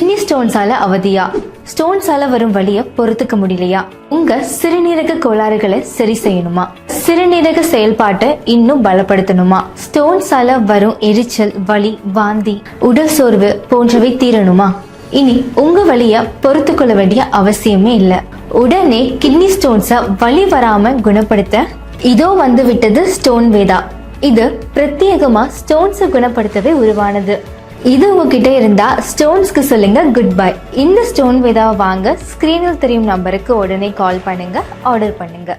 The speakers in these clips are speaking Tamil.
கிட்னி ஸ்டோன்ஸால அவதியா? ஸ்டோன்ஸால வரும் வழிய பொறுத்துக்க முடியலையா? உங்க சிறுநீரக கோளாறுகளை சரி செய்யணுமா? சிறுநீரக செயல்பாட்டை இன்னும் பலப்படுத்தணுமா? ஸ்டோன்ஸால வரும் எரிச்சல் வலி வாந்தி உடல் சோர்வு போன்றவை தீரணுமா? இனி உங்க வழிய பொறுத்து கொள்ள வேண்டிய அவசியமே இல்ல. உடனே கிட்னி ஸ்டோன்ஸ வலி வராம குணப்படுத்த இதோ வந்து விட்டது ஸ்டோன் வேதா. இது பிரத்யேகமா ஸ்டோன்ஸை குணப்படுத்தவே உருவானது. இது உங்ககிட்ட இருந்தா ஸ்டோன்ஸ்க்கு சொல்லுங்க குட் பை இந்த ஸ்டோன் விதாவை வாங்க ஸ்கிரீனில் தெரியும் நம்பருக்கு உடனே கால் பண்ணுங்க ஆர்டர் பண்ணுங்க.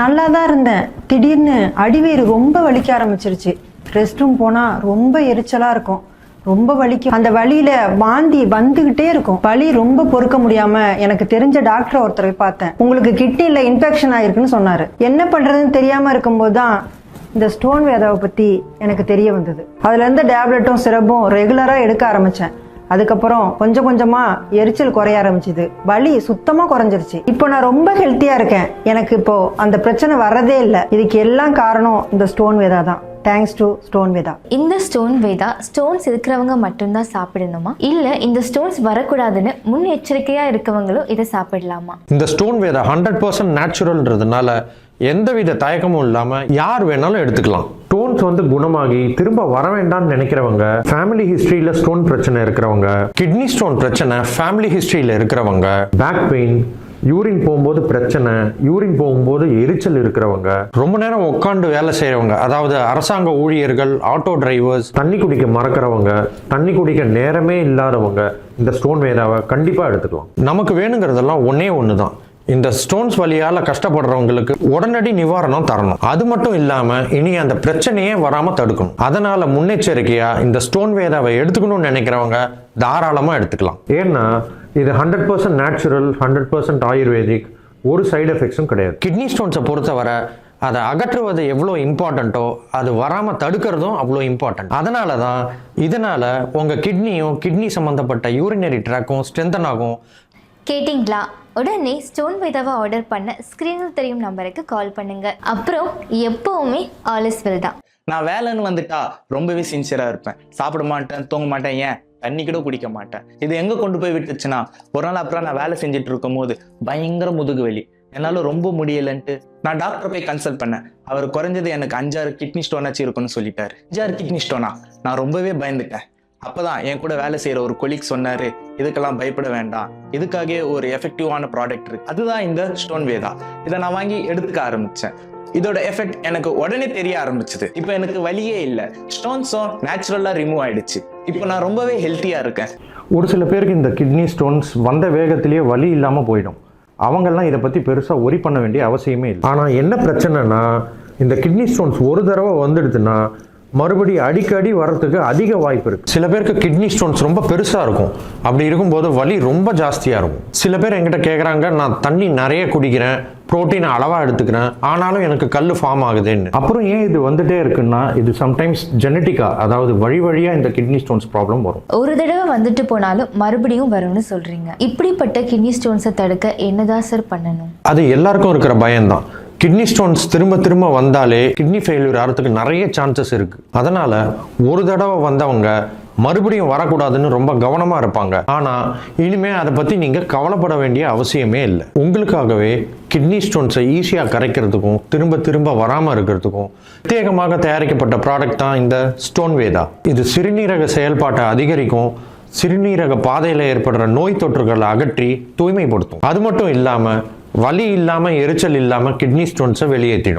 நல்லா தான் இருந்தேன். திடீர்னு அடிவேறு ரொம்ப வலிக்க ஆரம்பிச்சிருச்சு. ரெஸ்ட் ரூம் போனா ரொம்ப எரிச்சலா இருக்கும். ரொம்ப வலிக்கும் அந்த வழியில வாந்தி வந்துகிட்டே இருக்கும். வலி ரொம்ப பொறுக்க முடியாம எனக்கு தெரிஞ்ச டாக்டர் ஒருத்தரை பார்த்தேன். உங்களுக்கு கிட்னில இன்ஃபெக்ஷன் ஆயிருக்குன்னு சொன்னாரு. என்ன பண்றதுன்னு தெரியாம இருக்கும்போது தான் இந்த ஸ்டோன் வேதாவை பத்தி எனக்கு தெரிய வந்தது. அதுல இருந்து டேப்லெட்டும் சிரப்பும் ரெகுலரா எடுக்க ஆரம்பிச்சேன். அதுக்கப்புறம் கொஞ்சம் கொஞ்சமா எரிச்சல் குறைய ஆரம்பிச்சுது. வலி சுத்தமா குறைஞ்சிருச்சு. இப்போ நான் ரொம்ப ஹெல்த்தியா இருக்கேன். எனக்கு இப்போ அந்த பிரச்சனை வர்றதே இல்லை. இதுக்கு எல்லாம் காரணம் இந்த ஸ்டோன் வேதா தான். Thanks to stone Vedha. இந்த ஸ்டோன் வேதா ஸ்டோன்ஸ் இருக்கிறவங்க மட்டும்தான் சாப்பிடணுமா? இல்ல இந்த ஸ்டோன்ஸ் வரக்கூடாதுன்னு முன்னெச்சரிக்கையா இருக்கவங்களும் இதை சாப்பிடலாமா? இந்த ஸ்டோன் வேத ஹண்ட்ரட் பர்சன்ட் நேச்சுரல்ன்றதுனால எந்தவித தயக்கமும் இல்லாமல் யார் வேணாலும் எடுத்துக்கலாம். ஸ்டோன்ஸ் வந்து குணமாகி திரும்ப வர வேண்டாம்னு நினைக்கிறவங்க ஃபேமிலி ஹிஸ்டரியில் ஸ்டோன் பிரச்சனை இருக்கிறவங்க கிட்னி ஸ்டோன் பிரச்சனை ஃபேமிலி ஹிஸ்டரியில் இருக்கிறவங்க. பேக் பெயின் யூரின் போகும்போது பிரச்சனை யூரின் போகும்போது எரிச்சல் இருக்கிறவங்க. ரொம்ப நேரம் உட்காந்து வேலை செய்கிறவங்க அதாவது அரசாங்க ஊழியர்கள் ஆட்டோ டிரைவர்ஸ் தண்ணி குடிக்க மறக்கிறவங்க தண்ணி குடிக்க நேரமே இல்லாதவங்க இந்த ஸ்டோன் வேதாவை கண்டிப்பாக எடுத்துக்கலாம். நமக்கு வேணுங்கிறதெல்லாம் ஒன்றே ஒன்று தான் இந்த ஸ்டோன்ஸ் வழியால் கஷ்டப்படுறவங்களுக்கு உடனடி நிவாரணம் தரணும். அது மட்டும் இல்லாமல் இனி அந்த பிரச்சனையே வராமல் தடுக்கணும். அதனால முன்னெச்சரிக்கையாக இந்த ஸ்டோன் வேதாவை எடுத்துக்கணும்னு நினைக்கிறவங்க தாராளமாக எடுத்துக்கலாம். ஏன்னா இது hundred percent natural hundred percent ayurvedic ஒரு சைடு எஃபெக்ட்ஸும் கிடையாது. கிட்னி ஸ்டோன்ஸை பொறுத்தவரை அதை அகற்றுவது எவ்வளோ இம்பார்ட்டண்ட்டோ அது வராமல் தடுக்கிறதும் அவ்வளோ இம்பார்ட்டன்ட் அதனால தான் இதனால் உங்கள் கிட்னியும் கிட்னி சம்மந்தப்பட்ட யூரினரி ட்ராக்கும் ஸ்ட்ரென்தன் ஆகும். கேட்டிங்களா? உடனே ஸ்டோன் விதவை ஆர்டர் பண்ண ஸ்க்ரீனில் தெரியும் நம்பருக்கு கால் பண்ணுங்க. அப்புறம் எப்பவுமே ஆல் இஸ் வெல் தான். நான் வேலைன்னு வந்துட்டா ரொம்பவே சின்சியராக இருப்பேன். சாப்பிட மாட்டேன் தூங்க மாட்டேன் ஏன்? தண்ணி கூட குடிக்க மாட்டேன். இது எங்கே கொண்டு போய் விட்டுச்சுன்னா ஒரு நாள் அப்புறம் நான் வேலை செஞ்சுட்டு இருக்கும் போது பயங்கர முதுகு வலி. என்னால் ரொம்ப முடியலன்ட்டு நான் டாக்டர் போய் கன்சல்ட் பண்ணேன். அவர் குறைஞ்சது எனக்கு அஞ்சாறு கிட்னி ஸ்டோனாச்சும் இருக்குன்னு சொல்லிட்டாரு. அஞ்சாறு கிட்னி ஸ்டோனா நான் ரொம்பவே பயந்துட்டேன். அப்பதான் என் கூட வேலை செய்யற ஒரு கொலீக் சொன்னாரு இதுக்கெல்லாம் பயப்பட வேண்டாம். இதுக்காகவே ஒரு எஃபெக்டிவான ப்ராடக்ட் இருக்கு. அதுதான் இந்த ஸ்டோன் வேதா இதை நான் வாங்கி எடுத்துக்க ஆரம்பிச்சேன். இதோட எஃபெக்ட் எனக்கு உடனே தெரிய ஆரம்பிச்சது. இப்போ எனக்கு வலியே இல்லை. ஸ்டோன்ஸும் நேச்சுரலா ரிமூவ் ஆயிடுச்சு. இப்போ நான் ரொம்பவே ஹெல்த்தியா இருக்கேன். ஒரு சில பேருக்கு இந்த கிட்னி ஸ்டோன்ஸ் வந்த வேகத்திலேயே வலி இல்லாமல் போயிடும். அவங்கெல்லாம் இதை பற்றி பெருசாக ஒரி பண்ண வேண்டிய அவசியமே இல்லை. ஆனால் என்ன பிரச்சனைனா இந்த கிட்னி ஸ்டோன்ஸ் ஒரு தடவை வந்துடுதுன்னா மறுபடி அடிக்கடி வர்றதுக்கு அதிக வாய்ப்பு இருக்கு. சில பேருக்கு கிட்னி ஸ்டோன்ஸ் ரொம்ப பெருசாக இருக்கும். அப்படி இருக்கும்போது வலி ரொம்ப ஜாஸ்தியாக இருக்கும். சில பேர் என்கிட்ட கேட்குறாங்க நான் தண்ணி நிறைய குடிக்கிறேன் புரோட்டீன் அளவாக எடுத்துக்கிறேன் ஆனாலும் எனக்கு கல் ஃபார்ம் ஆகுதுன்னு. அப்புறம் ஏன் இது வந்துட்டே இருக்குன்னா இது சம்டைம்ஸ் ஜெனட்டிக்காக அதாவது வழி வழியாக இந்த கிட்னி ஸ்டோன்ஸ் ப்ராப்ளம் வரும். ஒரு தடவை வந்துட்டு போனாலும் மறுபடியும் வரும்னு சொல்றீங்க. இப்படிப்பட்ட கிட்னி ஸ்டோன்ஸை தடுக்க என்னதான் சார் பண்ணணும்? அது எல்லாருக்கும் இருக்கிற பயம்தான். கிட்னி ஸ்டோன்ஸ் திரும்ப திரும்ப வந்தாலே கிட்னி ஃபெயிலியர் ஆகிறதுக்கு நிறைய சான்சஸ் இருக்கு. அதனால ஒரு தடவை வந்தவங்க மறுபடியும் வரக்கூடாதுன்னு ரொம்ப கவனமாக இருப்பாங்க. ஆனால் இனிமே அதை பற்றி நீங்கள் கவலைப்பட வேண்டிய அவசியமே இல்லை. உங்களுக்காகவே கிட்னி ஸ்டோன்ஸை ஈஸியாக கரைக்கிறதுக்கும் திரும்ப திரும்ப வராமல் இருக்கிறதுக்கும் பிரத்யேகமாக தயாரிக்கப்பட்ட ப்ராடக்ட் தான் இந்த ஸ்டோன் வேதா இது சிறுநீரக செயல்பாட்டை அதிகரிக்கும் சிறுநீரக பாதையில் ஏற்படுற நோய் தொற்றுகளை அகற்றி தூய்மைப்படுத்தும். அது மட்டும் இல்லாமல் வலி இல்லாமல் எரிச்சல் இல்லாமல் கிட்னி ஸ்டோன்ஸை வெளியேற்றிடும்.